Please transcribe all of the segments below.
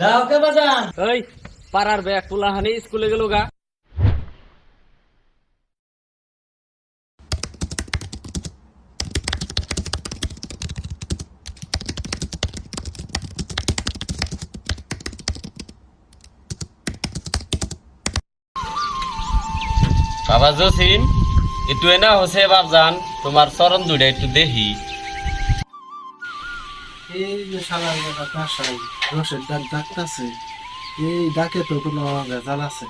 দাও কে বাজান? ওই পাড়ার ব্যাগ পোলা হানি স্কুলে গেল গা। বাবা জসিম একটু এনা হসে বাবজান তোমার চরণ দুইটা একটু দেখি। এই যে কাঁসাই রসের ডাক ডাকতাছে। এই ডাকে তো কোনো ভেজাল আছে।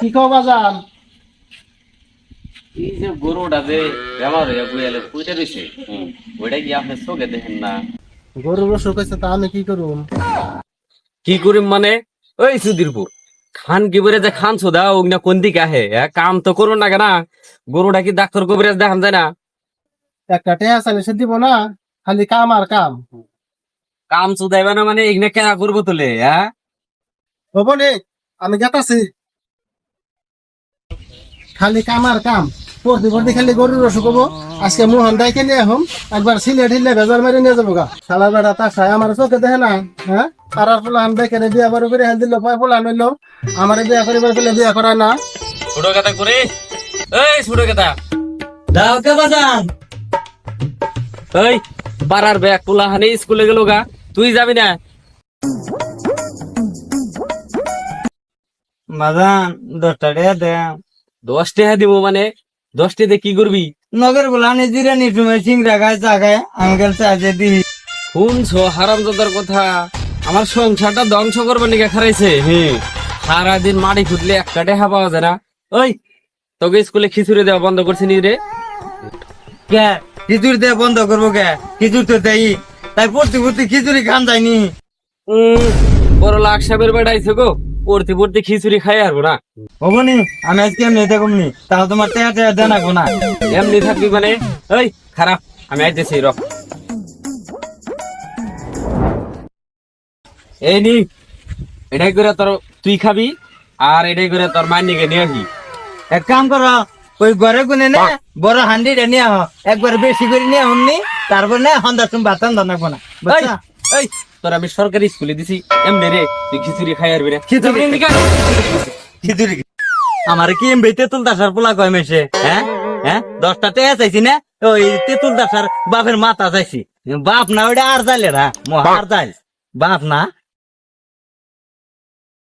কি কও বাজান? এই যে গরুটা যে বেমার হয়ে বুয়ালে পুইতে রয়েছে ওইটা কি আপনি চোখে দেখেন না? গরুর অসুখ হয়েছে তা আমি কি করুম? কি করিম মানে? ওই সুধীরপুর খান কি বলে যে খান সোদা ওগনা কোন দিকে আহে কাম তো করো না কেনা। গরুটা কি ডাক্তার কবিরাজ দেখান যায় না? একটা টেয়া চালে সে দিব না খালি কাম আর কাম। কাম সুদাইবে না মানে এগনে কেনা করব তোলে হ্যাঁ হব নে আমি গেতাছি। খালি কাম আর কাম। পরদি পরদি খালি গরুর অসুখ হব। আজকে মোহন দাইকে নিয়ে আহম? একবার সিলে ঠিলে ভেজাল মারি নিয়ে যাব গা শালা বেড়া তা খায় আমার চোখে দেখে না হ্যাঁ পাড়ার পোলা আন দেখে রে বিয়া বারো করে হেল দিল পায় পোলা আমার বিয়া করিবার বিয়া না ছোট কথা করে এই ছোট কথা দাও কে বাজান? এই পাড়ার ব্যাগ পোলা হানি স্কুলে গেল গা। তুই যাবি না? বাজান দশটা টাকা দে দশ টাকা দিব মানে। দশ টাকা দিয়ে কি করবি? নগর গুলানি জিরানি সময় সিংড়া খায় চা গেল চাষে শুনছো হারাম কথা। আমার সংসারটা ধ্বংস করবে নাকি খারাইছে। হ্যাঁ সারাদিন মাটি খুঁজলে একটা টাকা পাওয়া যায় না। ওই তোকে স্কুলে খিচুড়ি দেওয়া বন্ধ করছি নি রে? কে? খিচুড়ি দেওয়া বন্ধ করব কে? খিচুড়ি তো দেই। তাই পড়তে পড়তে খিচুড়ি খান যায়নি বড় লাখ সাহেবের বেড়াইছে গো। পড়তে পড়তে খিচুড়ি খাই আসব না। হবনি আমি আজকে এমনি দেখুমনি তাও তোমার টেয়া টেয়া দেন না। এমনি থাকবি মানে? ওই খারাপ। আমি আইতেছি রক এই নি এটাই করে তোর তুই খাবি আর এটাই করে তোর মাইনিকে নিয়ে আসবি। এক কাম করো ওই ঘরে গুনে নে বড় হান্ডিটা নিয়ে আহ। একবার বেশি করে নিয়ে হমনি তারপর না হন্দা তুমি বাতান দানাবো না। এই তোর আমি সরকারি স্কুলে দিছি এমনি রে তুই খিচুড়ি খাই আর বেরে খিচুড়ি। আমার কি এম তেতুল দাসার পোলা কয় মেশে হ্যাঁ? হ্যাঁ? দশটা টেয়া চাইছি না? ওই তেতুল দাসার বাপের মাথা চাইছি। বাপ না ওইটা আর যাইলে না মহার চাইল বাপ না?